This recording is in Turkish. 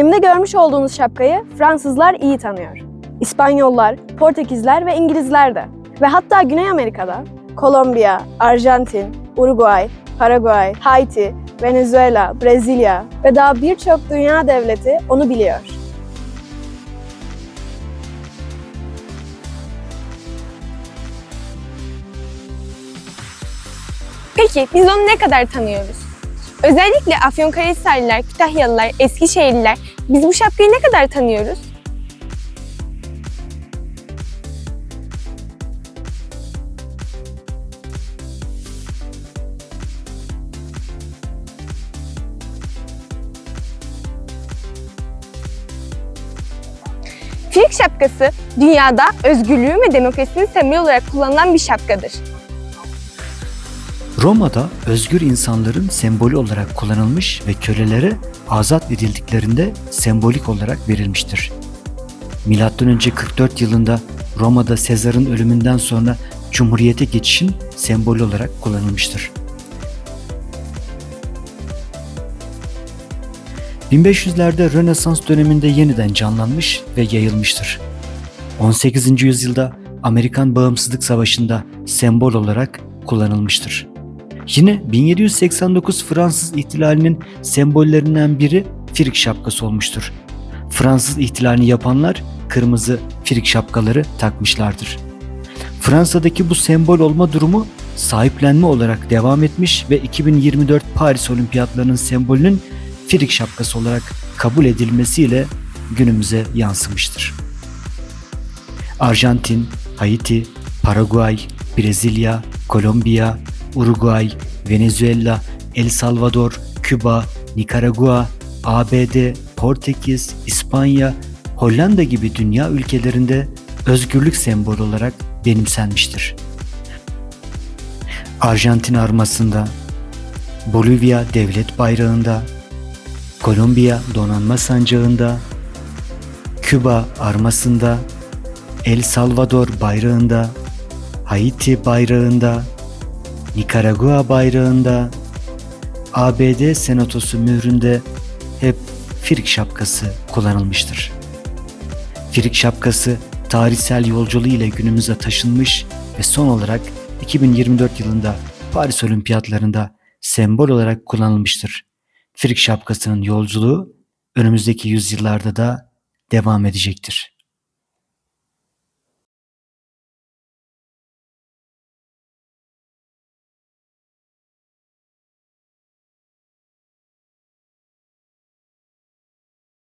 Elimde görmüş olduğunuz şapkayı Fransızlar iyi tanıyor. İspanyollar, Portekizler ve İngilizler de. Ve hatta Güney Amerika'da Kolombiya, Arjantin, Uruguay, Paraguay, Haiti, Venezuela, Brezilya ve daha birçok dünya devleti onu biliyor. Peki biz onu ne kadar tanıyoruz? Özellikle Afyonkarahisarlılar, Kütahyalılar, Eskişehirliler biz bu şapkayı ne kadar tanıyoruz? Filik şapkası dünyada özgürlüğün ve demokrasinin sembolü olarak kullanılan bir şapkadır. Roma'da özgür insanların sembolü olarak kullanılmış ve kölelere azat edildiklerinde sembolik olarak verilmiştir. Önce 44 yılında Roma'da Sezar'ın ölümünden sonra Cumhuriyete geçişin sembolü olarak kullanılmıştır. 1500'lerde Rönesans döneminde yeniden canlanmış ve yayılmıştır. 18. yüzyılda Amerikan Bağımsızlık Savaşı'nda sembol olarak kullanılmıştır. Yine 1789 Fransız ihtilalinin sembollerinden biri firik şapkası olmuştur. Fransız ihtilalini yapanlar kırmızı firik şapkaları takmışlardır. Fransa'daki bu sembol olma durumu sahiplenme olarak devam etmiş ve 2024 Paris Olimpiyatlarının sembolünün firik şapkası olarak kabul edilmesiyle günümüze yansımıştır. Arjantin, Haiti, Paraguay, Brezilya, Kolombiya, Uruguay, Venezuela, El Salvador, Küba, Nikaragua, ABD, Portekiz, İspanya, Hollanda gibi dünya ülkelerinde özgürlük sembolü olarak benimsenmiştir. Arjantin armasında, Bolivya devlet bayrağında, Kolombiya donanma sancağında, Küba armasında, El Salvador bayrağında, Haiti bayrağında, Nikaragua bayrağında, ABD Senatosu mühründe hep firik şapkası kullanılmıştır. Firik şapkası tarihsel yolculuğu ile günümüze taşınmış ve son olarak 2024 yılında Paris Olimpiyatlarında sembol olarak kullanılmıştır. Firik şapkasının yolculuğu önümüzdeki yüzyıllarda da devam edecektir.